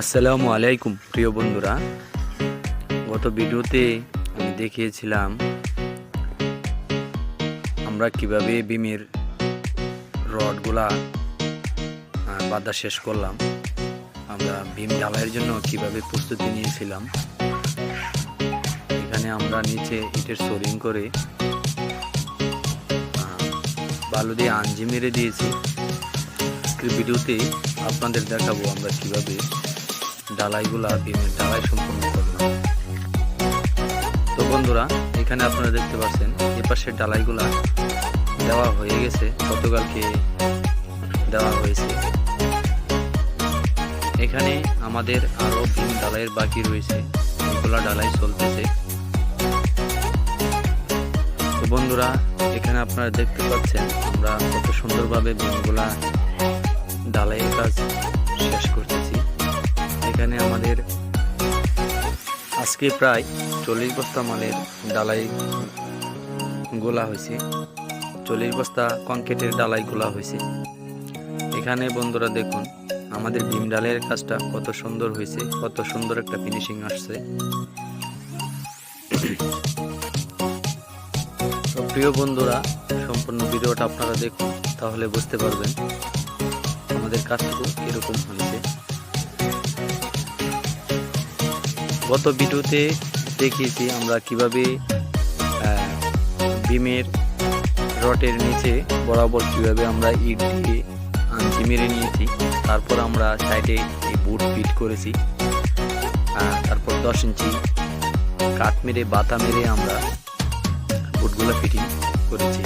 আসসালামু আলাইকুম, প্রিয় বন্ধুরা। গত ভিডিওতে আমি দেখিয়েছিলাম আমরা কীভাবে বিমের রডগুলা বাঁধা শেষ করলাম। আমরা ভীম ঢালাইয়ের জন্য কীভাবে প্রস্তুতি নিয়েছিলাম। এখানে আমরা নিচে ইটের সোরিং করে বালু দিয়ে আঞ্জি মেরে দিয়েছি। ভিডিওতে আপনাদের দেখাবো আমরা কীভাবে ডালাইগুলা বিমের ডালাই সম্পূর্ণ করলাম। তো বন্ধুরা, এখানে আপনারা দেখতে পাচ্ছেন এ পাশের ডালাইগুলা দেওয়া হয়ে গেছে, গতকালকে দেওয়া হয়েছে। এখানে আমাদের আরও ভিম ডালাইয়ের বাকি রয়েছে, এগুলা ডালাই চলতেছে। তো বন্ধুরা, এখানে আপনারা দেখতে পাচ্ছেন, আমরা কত সুন্দরভাবে বিমগুলা ডালাইয়ের কাজ শেষ করতেছি। এখানে আমাদের আজকে প্রায় চল্লিশ বস্তা মালের ডালাই গোলা হয়েছে। চল্লিশ বস্তা কংক্রিটের ডালাই গোলা হয়েছে। এখানে বন্ধুরা দেখুন, আমাদের ডিম ডালের কাজটা কত সুন্দর হয়েছে, কত সুন্দর একটা ফিনিশিং আসছে। প্রিয় বন্ধুরা, সম্পূর্ণ ভিডিওটা আপনারা দেখুন, তাহলে বুঝতে পারবেন আমাদের কাজটুকু এরকম হয়েছে। গত ভিডিওতে দেখিয়েছি আমরা কীভাবে বিমের রটের নিচে বরাবর কীভাবে আমরা ইট দিয়ে আঞ্চি মেরে নিয়েছি। তারপর আমরা সাইডে এই বুট ফিট করেছি। তারপর দশ ইঞ্চি কাঠ মেরে, বাতা মেরে আমরা বুটগুলো ফিটিং করেছি।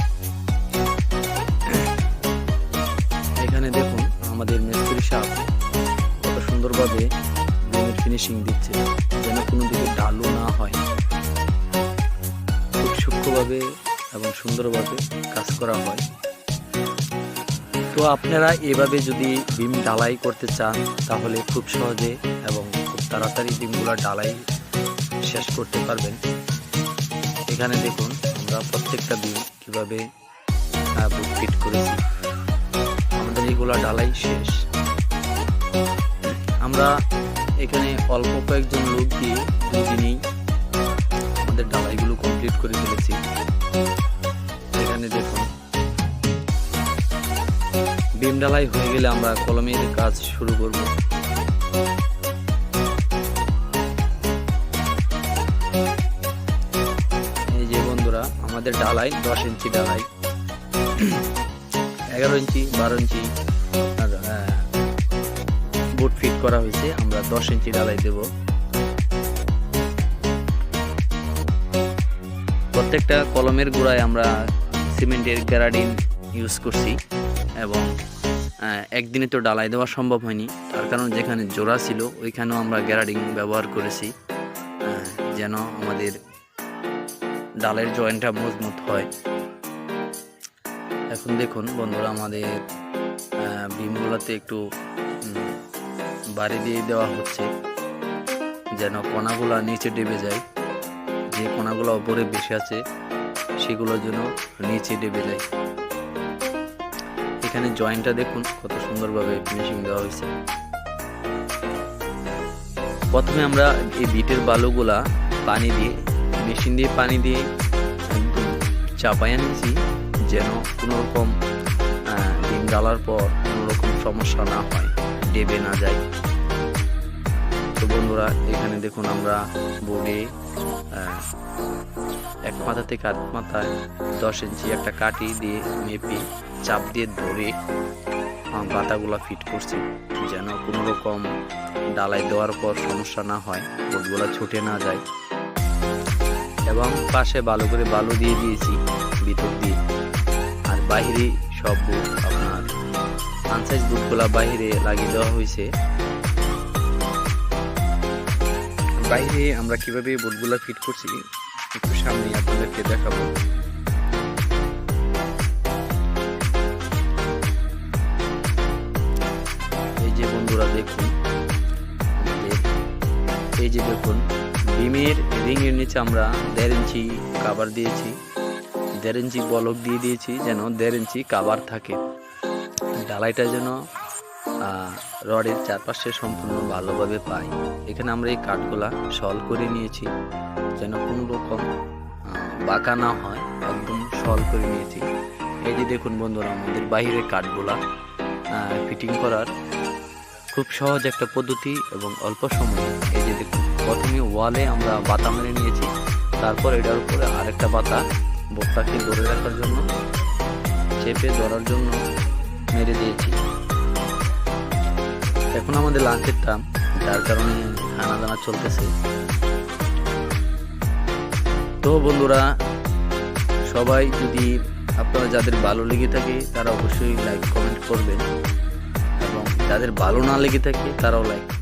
এখানে দেখুন, আমাদের মিস্ত্রি সাহেব কত সুন্দরভাবে বিমের ফিনিশিং দিচ্ছে, যেন কোনো দিকে ঢালু না হয়। খুব সূক্ষ্মভাবে এবং সুন্দরভাবে কাজ করা হয়। তো আপনারা এভাবে যদি বিম ডালাই করতে চান, তাহলে খুব সহজে এবং খুব তাড়াতাড়ি বিমগুলো ডালাই শেষ করতে পারবেন। এখানে দেখুন, আমরা প্রত্যেকটা বিম কীভাবে ফিট করেছি। আমাদের এগুলা ডালাই শেষ। আমরা এখানে অল্প কয়েকজন লোক দিয়ে দুদিনেই আমাদের ডালাইগুলো কমপ্লিট করে ফেলেছি। এখানে দেখুন। বিম ডালাই হয়ে গেলে আমরা কলমের কাজ শুরু করব। এই যে বন্ধুরা, আমাদের ডালাই দশ ইঞ্চি ডালাই। এগারো ইঞ্চি, বারো ইঞ্চি, আর বুট ফিট করা হয়েছে, আমরা দশ ইঞ্চি ডালাই দেব। প্রত্যেকটা কলমের গোড়ায় আমরা সিমেন্টের গ্যারাডিন ইউজ করছি এবং একদিনে তো ডালাই দেওয়া সম্ভব হয়নি। তার কারণ যেখানে জোড়া ছিল, ওইখানেও আমরা গ্যারাডিং ব্যবহার করেছি যেন আমাদের ডালের জয়েন্টটা মজবুত হয়। এখন দেখুন বন্ধুরা, আমাদের বিমগুলোতে একটু বাড়ি দিয়ে দেওয়া হচ্ছে, যেন কণাগুলা নিচে ডেবে যায়। যে কণাগুলো ওপরে বেশি আছে, সেগুলো যেন নিচে ডেবে যায়। এখানে জয়েন্টটা দেখুন, কত সুন্দরভাবে ফিনিশিং দেওয়া হয়েছে। প্রথমে আমরা এই বিটের বালুগুলা পানি দিয়ে, মেশিন দিয়ে পানি দিয়ে একদম চাপাইয়া নিয়েছি যেন কোনোরকম ডিম জ্বালার পর কোনো রকম সমস্যা না হয়। ডেবে না যায়। তো বন্ধুরা, এখানে দেখুন আমরা বোর্ডে এক মাথা থেকে আধ মাথায় দশ ইঞ্চি একটা কাটি দিয়ে মেপে, চাপ দিয়ে ধরে পাতাগুলো ফিট করছি। যেন কোনো রকম ডালাই দেওয়ার পর সমস্যা না হয়, বোর্ডগুলা ছুটে না যায়। এবং পাশে ভালো করে বালু দিয়ে দিয়েছি, ভিতর দিয়ে। আর বাইরে সব আপনার আনসাইজ বুটগুলা বাইরে লাগিয়ে দেওয়া হয়েছে। বাইরে আমরা কীভাবে বুটগুলা ফিট করছি একটু সামনে আপনাদেরকে দেখাবো। এই যে বন্ধুরা দেখুন এই যে দেখুন ডিমের রিং এর নিচে আমরা দেড় ইঞ্চি কাবার দিয়েছি। দেড় ইঞ্চি বলক দিয়ে দিয়েছি যেন দেড় ইঞ্চি কাবার থাকে। ডালাইটা যেন রডের চারপাশে সম্পূর্ণ ভালোভাবে পাই এখানে আমরা এই কাঠগুলা সল করে নিয়েছি, যেন কোনো রকম বাঁকা না হয়, একদম সল করে নিয়েছি। এই যে দেখুন বন্ধুরা, আমাদের বাইরের কাঠগুলা ফিটিং করার খুব সহজ একটা পদ্ধতি এবং অল্প সময়ে। এই যে দেখুন, প্রথমে ওয়ালে আমরা বাতা মেরে নিয়েছি, তারপর এটার উপরে আরেকটা বাতা বোটটাকে ধরে রাখার জন্য, চেপে ধরার জন্য মেরে দিয়েছি। এখন আমাদের লাঞ্চের টাইম যার কারণে খানা দানা চলতেছে। তো বন্ধুরা, সবাই যদি আপনারা যাদের ভালো লেগে থাকে, তারা অবশ্যই লাইক কমেন্ট করবেন। এবং যাদের ভালো না লেগে থাকে, তারাও লাইক